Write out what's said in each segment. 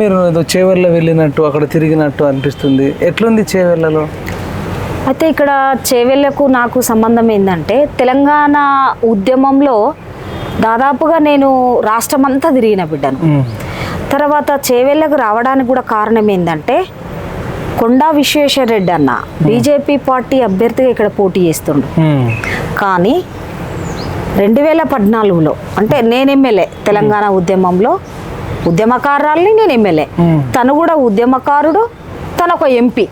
మీరు ఏదో చేవెళ్ళ వెళ్ళినట్టు అక్కడ తిరిగినట్టు అనిపిస్తుంది. ఎట్లుంది చేవెళ్ళలో అయితే ఇక్కడ చేవెళ్ళకు నాకు సంబంధం ఏంటంటే తెలంగాణ ఉద్యమంలో దాదాపుగా నేను రాష్ట్రం అంతా తిరిగిన బిడ్డను. తర్వాత చేవెళ్ళకు రావడానికి కూడా కారణం ఏంటంటే కొండా విశ్వేశ్వర రెడ్డి అన్న బీజేపీ పార్టీ అభ్యర్థిగా ఇక్కడ పోటీ చేస్తుండు. కానీ రెండు వేల పద్నాలుగులో అంటే నేను ఎమ్మెల్యే తెలంగాణ ఉద్యమంలో ఉద్యమకారాల్ని నేను ఎమ్మెల్యే. తను కూడా ఉద్యమకారుడు తను ఒక ఎంపీ.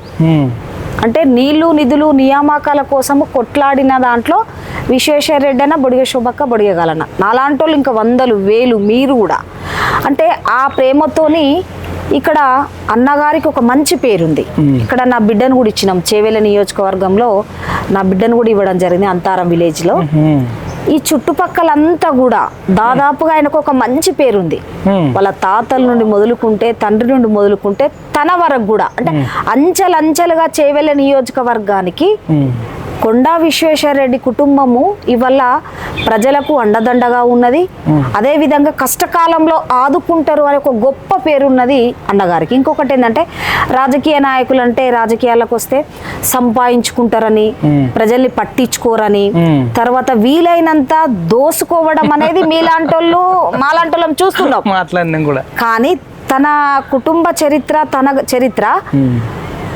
అంటే నీళ్ళు నిధులు నియామకాల కోసము కొట్లాడిన దాంట్లో విశ్వేశ్వర రెడ్డి అన్న బొడిగ శోభక్క బొడిగగలన నాలాంటి వాళ్ళు ఇంకా వందలు వేలు మీరు కూడా. అంటే ఆ ప్రేమతోని ఇక్కడ అన్నగారికి ఒక మంచి పేరుంది. ఇక్కడ నా బిడ్డను కూడా ఇచ్చినాం. చేవెల నియోజకవర్గంలో నా బిడ్డను కూడా ఇవ్వడం జరిగింది అంతారం విలేజ్లో. ఈ చుట్టుపక్కలంతా కూడా దాదాపుగా ఆయనకు ఒక మంచి పేరుంది. వాళ్ళ తాతల నుండి మొదలుకుంటే తండ్రి నుండి మొదలుకుంటే తన వరకు కూడా అంటే అంచెలంచెలుగా చేవెళ్ళ నియోజకవర్గానికి. కొండా విశ్వేశ్వరరెడ్డి కుటుంబము ఇవల్ల ప్రజలకు అండదండగా ఉన్నది అదే విధంగా కష్టకాలంలో ఆదుకుంటారు అనే ఒక గొప్ప పేరున్నది అన్నగారికి ఇంకొకటి ఏంటంటే రాజకీయ నాయకులు అంటే రాజకీయాలకు వస్తే సంపాదించుకుంటారని ప్రజల్ని పట్టించుకోరని. తర్వాత వీలైనంత దోసుకోవడం అనేది మీలాంటి వాళ్ళు మాలాంటి వాళ్ళం చూస్తున్నాం మాట్లాడినాం కూడా కానీ తన కుటుంబ చరిత్ర తన చరిత్ర.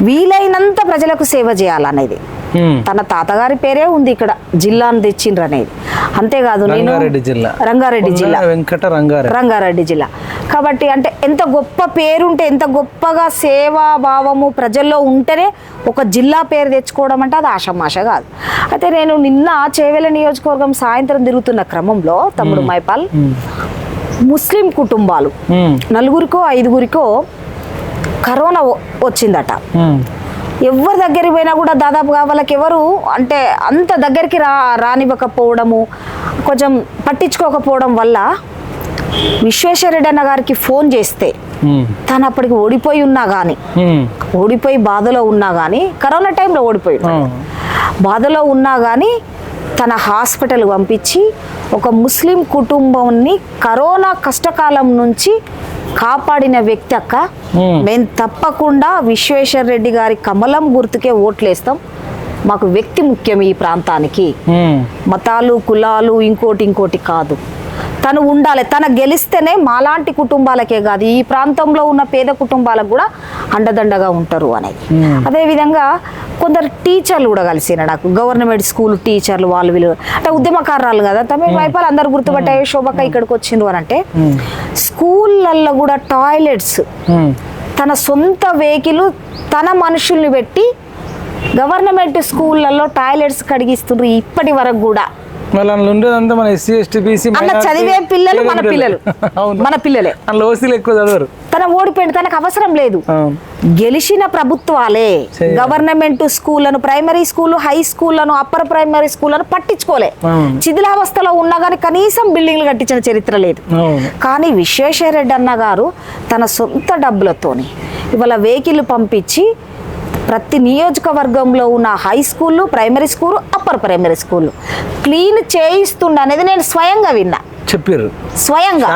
వీలైనంత ప్రజలకు సేవ చేయాలనేది. తన తాతగారి పేరే ఉంది ఇక్కడ. జిల్లాను తెచ్చిండ్రు అనేది. అంతేకాదు నేను రంగారెడ్డి జిల్లా. రంగారెడ్డి జిల్లా. వెంకట రంగారెడ్డి. రంగారెడ్డి జిల్లా. కాబట్టి అంటే ఎంత గొప్ప పేరుంటే ఎంత గొప్పగా సేవా భావము ప్రజల్లో ఉంటేనే ఒక జిల్లా పేరు తెచ్చుకోవడం అంటే అది ఆషమాష కాదు. అయితే నేను నిన్న చేవెల నియోజకవర్గం సాయంత్రం తిరుగుతున్న క్రమంలో తమ్ముడు మైపాల్ ముస్లిం కుటుంబాలు. నలుగురికో ఐదుగురికో కరోనా వచ్చిందట. ఎవరి దగ్గరికి పోయినా కూడా దాదాపుగా వాళ్ళకి ఎవరు అంటే అంత దగ్గరికి రా రానివ్వకపోవడము కొంచెం పట్టించుకోకపోవడం వల్ల విశ్వేశ్వరరెడ్డి అన్న గారికి ఫోన్ చేస్తే. తను అప్పటికి ఓడిపోయి ఉన్నా కానీ. ఓడిపోయి బాధలో ఉన్నా కానీ కరోనా టైంలో ఓడిపోయి. బాధలో ఉన్నా కానీ తన హాస్పిటల్ పంపించి ఒక ముస్లిం కుటుంబాన్ని కరోనా కష్టకాలం నుంచి కాపాడిన వ్యక్తి అక్క. మేము తప్పకుండా విశ్వేశ్వర రెడ్డి గారి కమలం గుర్తుకే ఓట్లేస్తాం మాకు వ్యక్తి ముఖ్యం ఈ ప్రాంతానికి. మతాలు కులాలు ఇంకోటి ఇంకోటి కాదు తను ఉండాలి. తన గెలిస్తేనే మాలాంటి కుటుంబాలకే కాదు ఈ ప్రాంతంలో ఉన్న పేద కుటుంబాలకు కూడా అండదండగా ఉంటారు అనేది. Hmm. అదేవిధంగా కొందరు టీచర్లు కూడా కలిసిన నాకు గవర్నమెంట్ స్కూల్ టీచర్లు వాళ్ళు వీళ్ళు అంటే ఉద్యమకారాలు కదా తమిళ వైపాలు అందరు గుర్తుపట్టే శోభక్క ఇక్కడికి వచ్చిండ్రు అని అంటే స్కూళ్ళల్లో కూడా టాయిలెట్స్. తన సొంత వెహికల్ తన మనుషుల్ని పెట్టి గవర్నమెంట్ స్కూళ్ళల్లో టాయిలెట్స్ కడిగిస్తుండ్రు ఇప్పటి వరకు కూడా. మళ్ళీ అందులో ఉండేదంతా మన ఎస్సీ ఎస్టీ బీసీ చదివే పిల్లలు మన పిల్లలు మన పిల్లలే. అందులో ఓసీలు ఎక్కువ చదవరు. తన ఓడిపోయింది తనకు అవసరం లేదు. గెలిచిన ప్రభుత్వాలే. గవర్నమెంట్ స్కూళ్ళను ప్రైమరీ స్కూల్ హై స్కూళ్ళను అప్పర్ ప్రైమరీ స్కూళ్ళను పట్టించుకోలే. శిథిలావస్థలో ఉన్నా కానీ కనీసం బిల్డింగ్లు కట్టించిన చరిత్ర లేదు. కానీ విశ్వేశ్వరరెడ్డి అన్న గారు తన సొంత డబ్బులతోని ఇవాళ వెహికల్ పంపించి ప్రతి నియోజకవర్గంలో ఉన్న హై స్కూళ్ళు primary school upper primary school clean చేయిస్తుండ అనేది నేను స్వయంగా విన్నా. చెప్పారు స్వయంగా.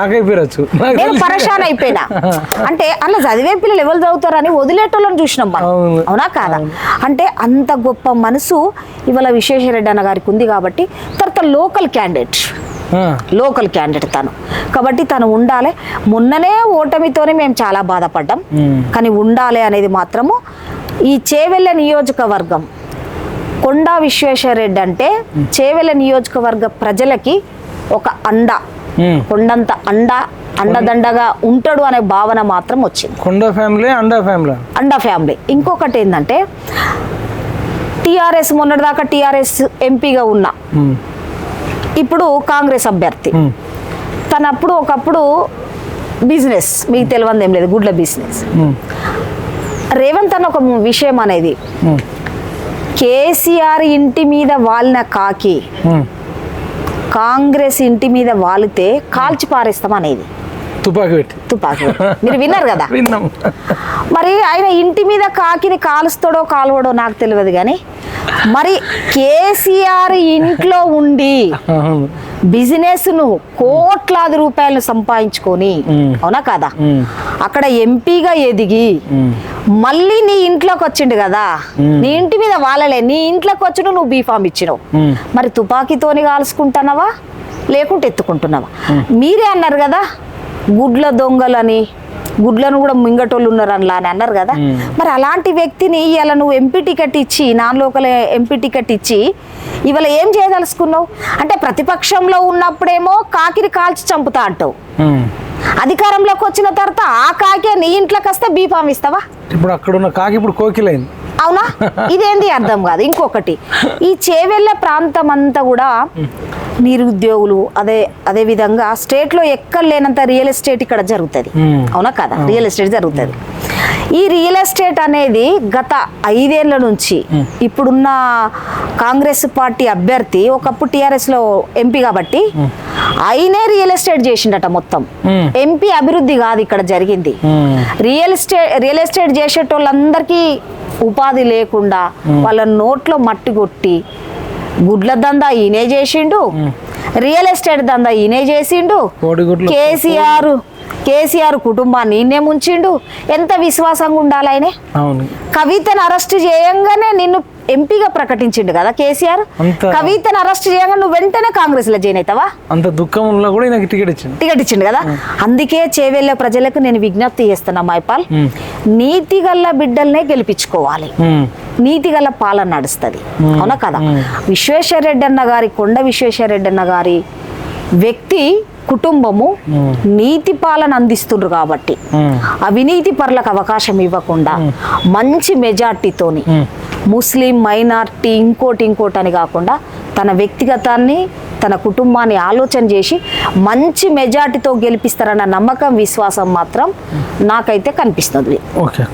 నేను పరేషాన్ అయిపోయినా. అంటే అలా చదివే పిల్లలు ఎవరు చదువుతారని వదిలేటోళ్ళని చూసినాం మనం. అవును. కాదా? అంటే అంత గొప్ప మనసు ఇవాళ విశ్వేశ్వరరెడ్డి అన్న గారికి ఉంది కాబట్టి తర్వాత లోకల్ క్యాండిడేట్ లోకల్ క్యాండిడేట్ తను. కాబట్టి తను ఉండాలి. మొన్ననే ఓటమితోనే మేము చాలా బాధపడ్డాం. కానీ ఉండాలి అనేది మాత్రము ఈ చేవెళ్ళ నియోజకవర్గం కొండా విశ్వేశ్వరరెడ్డి అంటే చేవెళ్ళ నియోజకవర్గ ప్రజలకి ఒక అండ కొండంత అండ అండదండగా ఉంటాడు అనే భావన మాత్రం వచ్చింది. కొండ ఫ్యామిలీ అండా ఫ్యామిలీ. అండా ఫ్యామిలీ. ఇంకొకటి ఏంటంటే టీఆర్ఎస్ మొన్నటిదాకా టీఆర్ఎస్ ఎంపీగా ఉన్న ఇప్పుడు కాంగ్రెస్ అభ్యర్థి. తనప్పుడు ఒకప్పుడు బిజినెస్ మీకు తెలియంది ఏం లేదు గుడ్ల బిజినెస్. రేవంత్ అన్న ఒక విషయం అనేది. కేసీఆర్ ఇంటి మీద వాలిన కాకి కాంగ్రెస్ ఇంటి మీద వాలితే కాల్చి పారేస్తాం అనేది. తుపాకి పెట్టి. తుపాకీ మీరు విన్నారు కదా? విన్నాం. మరి ఆయన ఇంటి మీద కాకిని కాలుస్తాడో కాలువడో నాకు తెలియదు కానీ మరి కేసీఆర్ ఇంట్లో ఉండి. బిజినెస్ను కోట్లాది రూపాయలు సంపాదించుకొని. అవునా కదా. అక్కడ ఎంపీగా ఎదిగి. మళ్ళీ నీ ఇంట్లోకి వచ్చిండు కదా. నీ ఇంటి మీద వాళ్ళలే నీ ఇంట్లోకి వచ్చి నువ్వు బీఫామ్ ఇచ్చినావు. మరి తుపాకీతోని కాల్చుకుంటున్నావా లేకుంటే ఎత్తుకుంటున్నావా మీరే అన్నారు కదా గుడ్ల దొంగలని గుడ్లను కూడా మింగటోళ్ళు ఉన్నారు అలా అని అన్నారు కదా. మరి అలాంటి వ్యక్తిని ఇవాళ నువ్వు ఎంపీ టికెట్ ఇచ్చి నాన్ లోకల్ ఎంపీ టికెట్ ఇచ్చి ఇవాళ ఏం చేయదలుచుకున్నావు? అంటే ప్రతిపక్షంలో ఉన్నప్పుడేమో కాకిని కాల్చి చంపుతా అంటావు. అధికారంలోకి వచ్చిన తర్వాత ఆ కాకే నీ ఇంట్లోకి వస్తే బీఫామ్ ఇస్తావా? ఇప్పుడు అక్కడ ఉన్న కాకి ఇప్పుడు కోకిలైంది. అవునా? ఇదేంది అర్థం కాదు. ఇంకొకటి ఈ చేవెళ్ళ ప్రాంతం అంతా కూడా నిరుద్యోగులు అదే అదే విధంగా స్టేట్లో ఎక్కడ లేనంత రియల్ ఎస్టేట్ ఇక్కడ జరుగుతుంది. మ్మ్. అవునా కదా? రియల్ ఎస్టేట్ జరుగుతుంది. ఈ రియల్ ఎస్టేట్ అనేది గత ఐదేళ్ళ నుంచి ఇప్పుడున్న కాంగ్రెస్ పార్టీ అభ్యర్థి ఒకప్పుడు టిఆర్ఎస్లో ఎంపీ కాబట్టి ఆయనే రియల్ ఎస్టేట్ చేసిండట మొత్తం. ఎంపీ అభివృద్ధి కాదు ఇక్కడ జరిగింది. రియల్ ఎస్టేట్ రియల్ ఎస్టేట్ చేసేటోళ్ళందరికీ ఉపాధి లేకుండా వాళ్ళ నోట్లో మట్టి కొట్టి గుడ్ల దందా ఈయనే చేసిండు. రియల్ ఎస్టేట్ దందా ఈయనే చేసిండు. కేసీఆర్ కేసీఆర్ కుటుంబాన్ని ఈయనే ముంచిండు. ఎంత విశ్వాసంగా ఉండాలి ఆయనే? కవితను అరెస్ట్ చేయంగానే నిన్ను ఎంపీగా ప్రకటించిండు కదా కేసీఆర్? కవితను అరెస్ట్ చేయంగా నువ్వు వెంటనే కాంగ్రెస్లో జాయిన్ అవుతావా? అంత దుఃఖంలో కూడా నాకు టికెట్ ఇచ్చింది టికెట్ ఇచ్చిండు కదా? అందుకే చేవెళ్ళ ప్రజలకు నేను విజ్ఞప్తి చేస్తున్నా మైపాల్. నీతి గల్ల బిడ్డల్నే గెలిపించుకోవాలి. మ్మ్. నీతి గల పాలన నడుస్తుంది. అవునా కదా? విశ్వేశ్వరరెడ్డి అన్న గారి కొండ విశ్వేశ్వరరెడ్డి అన్న గారి వ్యక్తి కుటుంబము నీతి పాలన అందిస్తుండ్రు కాబట్టి. అవినీతి పరులకు అవకాశం ఇవ్వకుండా మంచి మెజార్టీతోని ముస్లిం మైనార్టీ ఇంకోటి ఇంకోటి అని కాకుండా తన వ్యక్తిగతాన్ని తన కుటుంబాన్ని ఆలోచన చేసి మంచి మెజార్టీతో గెలిపిస్తారన్న నమ్మకం విశ్వాసం మాత్రం నాకైతే కనిపిస్తుంది. ఓకే.